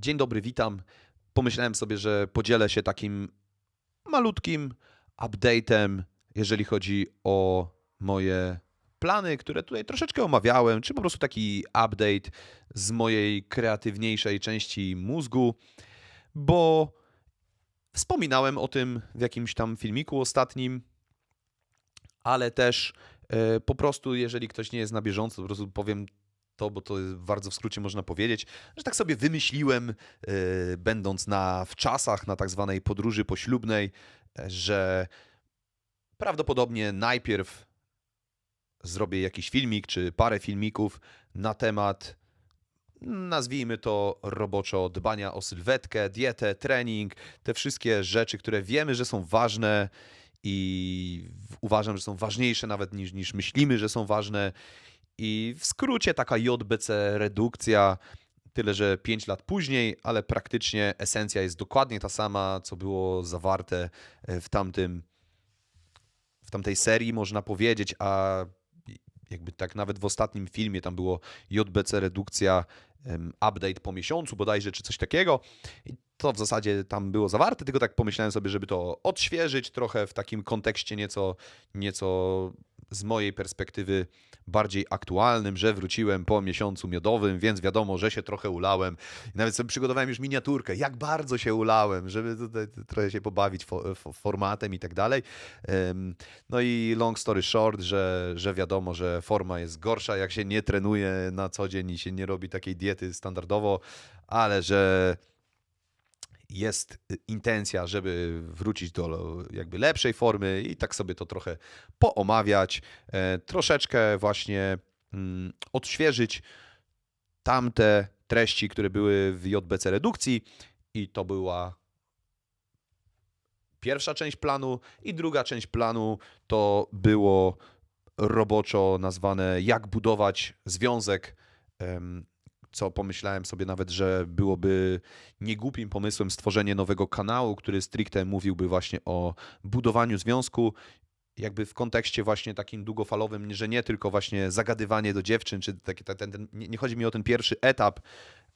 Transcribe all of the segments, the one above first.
Dzień dobry, witam. Pomyślałem sobie, że podzielę się takim malutkim update'em, jeżeli chodzi o moje plany, które tutaj troszeczkę omawiałem, czy po prostu taki update z mojej kreatywniejszej części mózgu, bo wspominałem o tym w jakimś tam filmiku ostatnim, ale też e, po prostu, jeżeli ktoś nie jest na bieżąco, po prostu powiem to, bo to bardzo w skrócie można powiedzieć, że tak sobie wymyśliłem, e, będąc na, w czasach na tak zwanej podróży poślubnej, e, że prawdopodobnie najpierw zrobię jakiś filmik, czy parę filmików na temat, nazwijmy to roboczo, dbania o sylwetkę, dietę, trening, te wszystkie rzeczy, które wiemy, że są ważne i uważam, że są ważniejsze nawet niż, niż myślimy, że są ważne. I w skrócie taka JBC redukcja, tyle że 5 lat później, ale praktycznie esencja jest dokładnie ta sama, co było zawarte e, w tamtym w tamtej serii, można powiedzieć, a jakby tak nawet w ostatnim filmie tam było JBC redukcja, update po miesiącu bodajże, czy coś takiego. I to w zasadzie tam było zawarte, tylko tak pomyślałem sobie, żeby to odświeżyć trochę w takim kontekście nieco, nieco z mojej perspektywy bardziej aktualnym, że wróciłem po miesiącu miodowym, więc wiadomo, że się trochę ulałem. Nawet sobie przygotowałem już miniaturkę, jak bardzo się ulałem, żeby tutaj trochę się pobawić fo- fo- formatem i tak dalej. No i long story short, że, że wiadomo, że forma jest gorsza, jak się nie trenuje na co dzień i się nie robi takiej diety standardowo, ale że jest y, intencja, żeby wrócić do jakby lepszej formy i tak sobie to trochę poomawiać, e, troszeczkę właśnie mm, odświeżyć tamte treści, które były w JBC redukcji i to była pierwsza część planu i druga część planu to było roboczo nazwane jak budować związek, co pomyślałem sobie nawet, że byłoby niegłupim pomysłem stworzenie nowego kanału, który stricte mówiłby właśnie o budowaniu związku, jakby w kontekście właśnie takim długofalowym, że nie tylko właśnie zagadywanie do dziewczyn, czy taki, ten, ten, nie chodzi mi o ten pierwszy etap,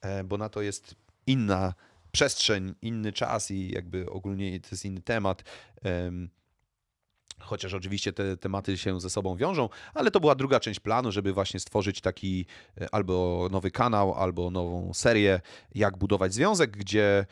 e, bo na to jest inna przestrzeń, inny czas i jakby ogólnie to jest inny temat. Chociaż oczywiście te tematy się ze sobą wiążą, ale to była druga część planu, żeby właśnie stworzyć taki e, albo nowy kanał, albo nową serię, jak budować związek, gdzie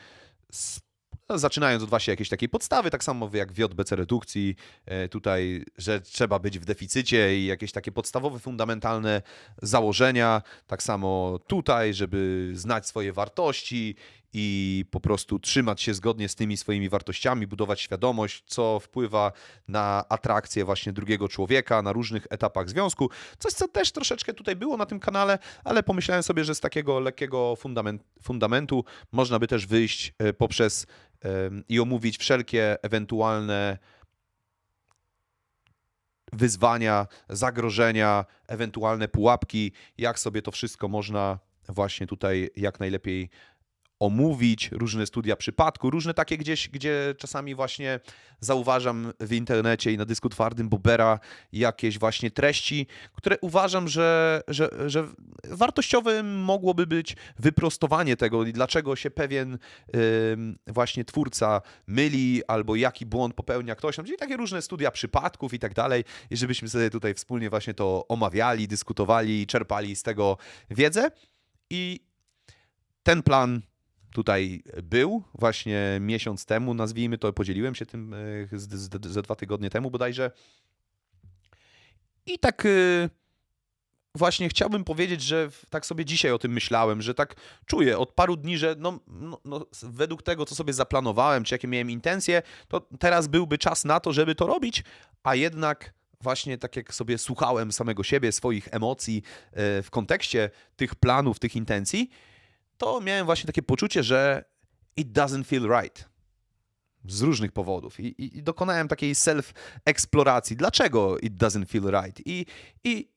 zaczynając od właśnie jakiejś takiej podstawy, tak samo jak w JBC redukcji, e, tutaj, że trzeba być w deficycie i jakieś takie podstawowe, fundamentalne założenia, tak samo tutaj, żeby znać swoje wartości i po prostu trzymać się zgodnie z tymi swoimi wartościami, budować świadomość, co wpływa na atrakcję właśnie drugiego człowieka na różnych etapach związku. Coś, co też troszeczkę tutaj było na tym kanale, ale pomyślałem sobie, że z takiego lekkiego fundament, fundamentu można by też wyjść e, poprzez i omówić wszelkie ewentualne wyzwania, zagrożenia, ewentualne pułapki, jak sobie to wszystko można właśnie tutaj jak najlepiej omówić, różne studia przypadku, różne takie gdzieś, gdzie czasami właśnie zauważam w internecie i na dysku twardym Bobera jakieś właśnie treści, które uważam, że, że, że wartościowe mogłoby być wyprostowanie tego i dlaczego się pewien ym, właśnie twórca myli albo jaki błąd popełnia ktoś, czyli takie różne studia przypadków i tak dalej. I żebyśmy sobie tutaj wspólnie właśnie to omawiali, dyskutowali czerpali z tego wiedzę. I ten plan tutaj był właśnie miesiąc temu, nazwijmy to, podzieliłem się tym e, ze dwa tygodnie temu bodajże. I tak e, właśnie chciałbym powiedzieć, że tak sobie dzisiaj o tym myślałem, że tak czuję od paru dni, że no, no, no, według tego, co sobie zaplanowałem, czy jakie miałem intencje, to teraz byłby czas na to, żeby to robić, a jednak właśnie tak jak sobie słuchałem samego siebie, swoich emocji e, w kontekście tych planów, tych intencji, to miałem właśnie takie poczucie, że it doesn't feel right. Z różnych powodów. I, i, i dokonałem takiej self-eksploracji. Dlaczego it doesn't feel right? I, I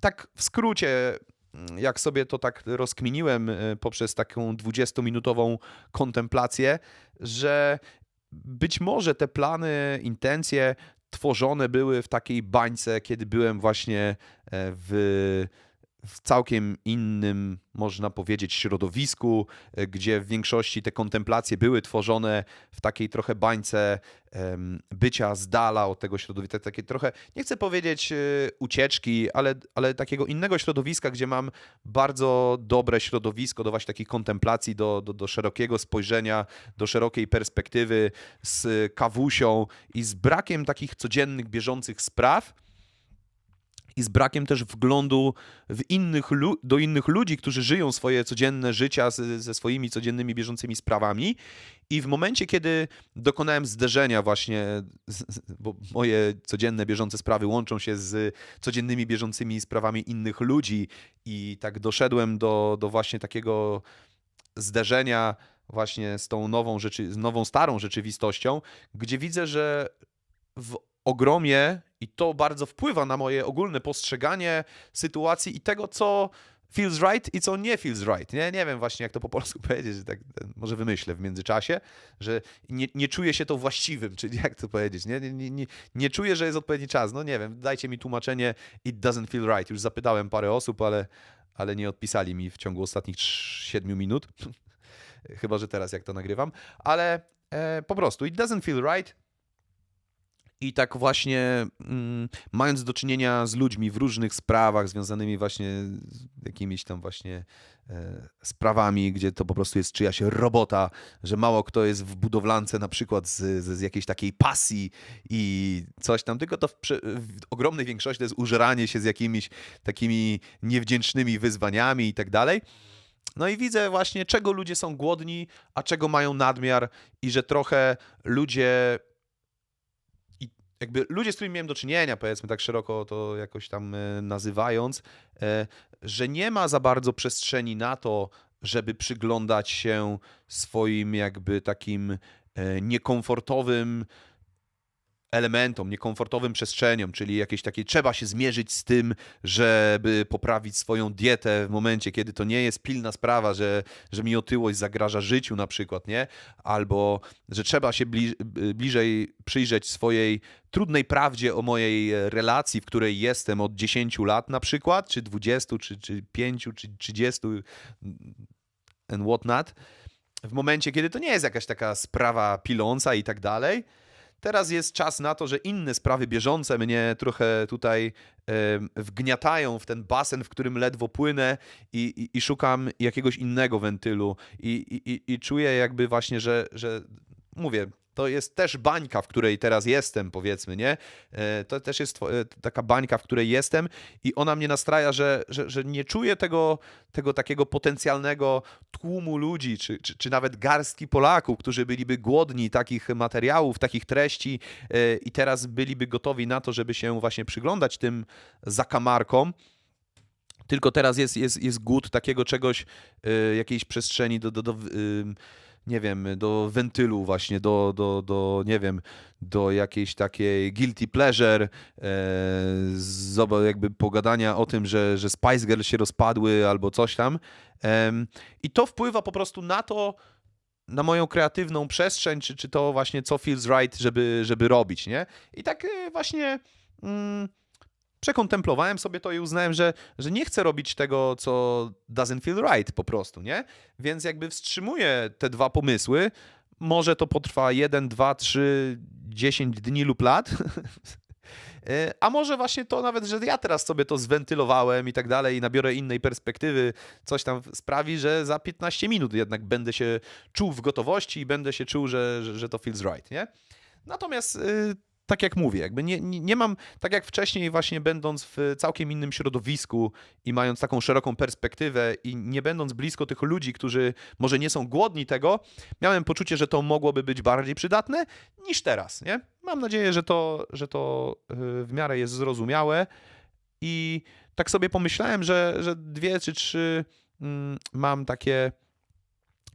tak w skrócie, jak sobie to tak rozkminiłem e, poprzez taką 20-minutową kontemplację, że być może te plany, intencje tworzone były w takiej bańce, kiedy byłem właśnie e, w w całkiem innym, można powiedzieć, środowisku, e, gdzie w większości te kontemplacje były tworzone w takiej trochę bańce bycia z dala od tego środowiska, takie trochę, nie chcę powiedzieć e, ucieczki, ale, ale takiego innego środowiska, gdzie mam bardzo dobre środowisko do właśnie takich kontemplacji, do, do, do szerokiego spojrzenia, do szerokiej perspektywy z kawusią i z brakiem takich codziennych, bieżących spraw i z brakiem też wglądu w innych do innych ludzi, którzy żyją swoje codzienne życia z, ze swoimi codziennymi bieżącymi sprawami. I w momencie, kiedy dokonałem zderzenia właśnie, bo moje codzienne bieżące sprawy łączą się z codziennymi bieżącymi sprawami innych ludzi i tak doszedłem do, do właśnie takiego zderzenia właśnie z tą nową, rzeczy, nową starą rzeczywistością, gdzie widzę, że w ogromie i to bardzo wpływa na moje ogólne postrzeganie sytuacji i tego, co feels right i co nie feels right. Nie, nie wiem właśnie, jak to po polsku powiedzieć, tak, e, może wymyślę w międzyczasie, że nie, nie czuję się to właściwym, czyli jak to powiedzieć, nie, nie, nie, nie, nie czuję, że jest odpowiedni czas. No nie wiem, dajcie mi tłumaczenie it doesn't feel right. Już zapytałem parę osób, ale, ale nie odpisali mi w ciągu ostatnich 7 minut. Chyba, że teraz jak to nagrywam, ale e, po prostu it doesn't feel right. I tak właśnie mm, mając do czynienia z ludźmi w różnych sprawach związanymi właśnie z jakimiś tam właśnie e, sprawami, gdzie to po prostu jest czyjaś robota, że mało kto jest w budowlance na przykład z, z, jakiejś takiej pasji i coś tam, tylko to w, w ogromnej większości to jest użeranie się z jakimiś takimi niewdzięcznymi wyzwaniami i tak dalej. No i widzę właśnie, czego ludzie są głodni, a czego mają nadmiar, i że trochę ludzie. Jakby ludzie, z którymi miałem do czynienia, powiedzmy tak szeroko to jakoś tam e, nazywając, e, że nie ma za bardzo przestrzeni na to, żeby przyglądać się swoim jakby takim e, niekomfortowym elementom, niekomfortowym przestrzeniom, czyli jakieś takie trzeba się zmierzyć z tym, żeby poprawić swoją dietę w momencie, kiedy to nie jest pilna sprawa, że, że mi otyłość zagraża życiu na przykład, nie? Albo, że trzeba się bli bliżej przyjrzeć swojej trudnej prawdzie o mojej e, relacji, w której jestem od 10 lat na przykład, czy 20, czy, czy 5, czy 30 and what not. W momencie, kiedy to nie jest jakaś taka sprawa piląca i tak dalej, Teraz jest czas na to, że inne sprawy bieżące mnie trochę tutaj wgniatają w ten basen, w którym ledwo płynę i, i, i szukam jakiegoś innego wentylu. I, i- I czuję jakby właśnie, że, że mówię, to jest też bańka, w której teraz jestem, powiedzmy, nie? E, To też jest e, taka bańka, w której jestem i ona mnie nastraja, że, że, że nie czuję tego, tego takiego potencjalnego tłumu ludzi, czy, czy, czy nawet garstki Polaków, którzy byliby głodni takich materiałów, takich treści e, i teraz byliby gotowi na to, żeby się właśnie przyglądać tym zakamarkom. Tylko teraz jest, jest, jest głód takiego czegoś, jakiejś przestrzeni do, do, do nie wiem, do wentylu właśnie, do, do, do nie wiem, do jakiejś takiej guilty pleasure, e, jakby pogadania o tym, że, że Spice Girls się rozpadły albo coś tam. Em, I to wpływa po prostu na to, na moją kreatywną przestrzeń, czy, czy to właśnie co feels right, żeby, żeby robić, nie? I tak e, właśnie mm, przekontemplowałem sobie to i uznałem, że, że nie chcę robić tego, co doesn't feel right po prostu, nie? Więc jakby wstrzymuję te dwa pomysły. Może to potrwa 1, 2, 3, 10 dni lub lat. E, A może właśnie to nawet, że ja teraz sobie to zwentylowałem i tak dalej i nabiorę innej perspektywy, coś tam sprawi, że za 15 minut jednak będę się czuł w gotowości i będę się czuł, że, że, że to feels right, nie? Natomiast y, tak jak mówię, jakby nie, nie, nie mam, tak jak wcześniej właśnie będąc w całkiem innym środowisku i mając taką szeroką perspektywę i nie będąc blisko tych ludzi, którzy może nie są głodni tego, miałem poczucie, że to mogłoby być bardziej przydatne niż teraz, nie? Mam nadzieję, że to, że to y, w miarę jest zrozumiałe i tak sobie pomyślałem, że, że dwie czy trzy mm, mam takie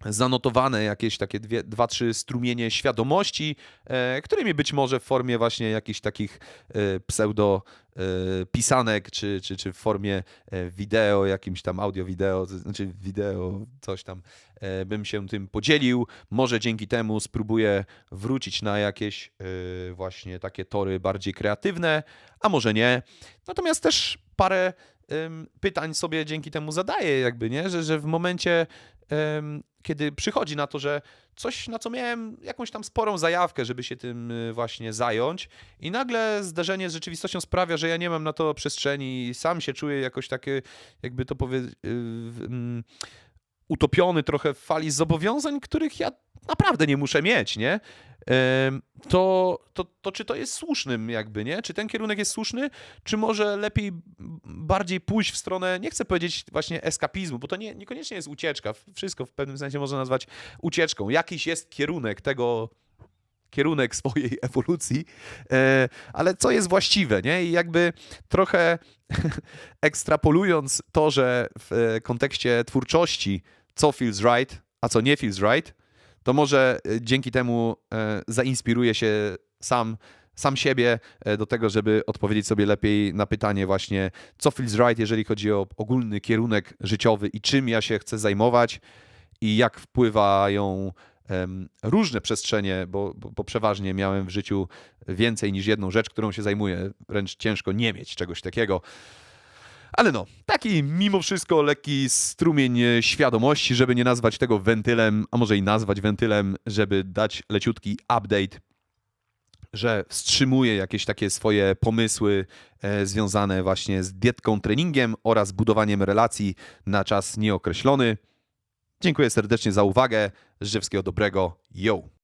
zanotowane jakieś takie dwie, dwa, trzy strumienie świadomości, e, którymi być może w formie właśnie jakichś takich e, pseudo e, pisanek, czy, czy, czy w formie e, wideo, jakimś tam audio-wideo, to znaczy wideo, coś tam, e, bym się tym podzielił. Może dzięki temu spróbuję wrócić na jakieś e, właśnie takie tory bardziej kreatywne, a może nie. Natomiast też parę pytań sobie dzięki temu zadaję, jakby, nie? Że, że w momencie, kiedy przychodzi na to, że coś, na co miałem jakąś tam sporą zajawkę, żeby się tym y, właśnie zająć, i nagle zderzenie z rzeczywistością sprawia, że ja nie mam na to przestrzeni i sam się czuję jakoś takie, jakby to powiedzieć, utopiony trochę w fali zobowiązań, których ja naprawdę nie muszę mieć, nie? To, to, to czy to jest słusznym jakby, nie? Czy ten kierunek jest słuszny, czy może lepiej bardziej pójść w stronę, nie chcę powiedzieć właśnie eskapizmu, bo to nie, niekoniecznie jest ucieczka, wszystko w pewnym sensie można nazwać ucieczką. Jakiś jest kierunek tego, kierunek swojej ewolucji, e, ale co jest właściwe, nie? I jakby trochę ekstrapolując to, że w e, kontekście twórczości co feels right, a co nie feels right, to może e, dzięki temu e, zainspiruję się sam, sam siebie do tego, żeby odpowiedzieć sobie lepiej na pytanie właśnie, co feels right, jeżeli chodzi o ogólny kierunek życiowy i czym ja się chcę zajmować i jak wpływają różne przestrzenie, bo, bo, bo przeważnie miałem w życiu więcej niż jedną rzecz, którą się zajmuję. Wręcz ciężko nie mieć czegoś takiego. Ale no, taki mimo wszystko lekki strumień świadomości, żeby nie nazwać tego wentylem, a może i nazwać wentylem, żeby dać leciutki update, że wstrzymuje jakieś takie swoje pomysły e, związane właśnie z dietką, treningiem oraz budowaniem relacji na czas nieokreślony. Dziękuję serdecznie za uwagę. Życzę wszystkiego dobrego. Yo!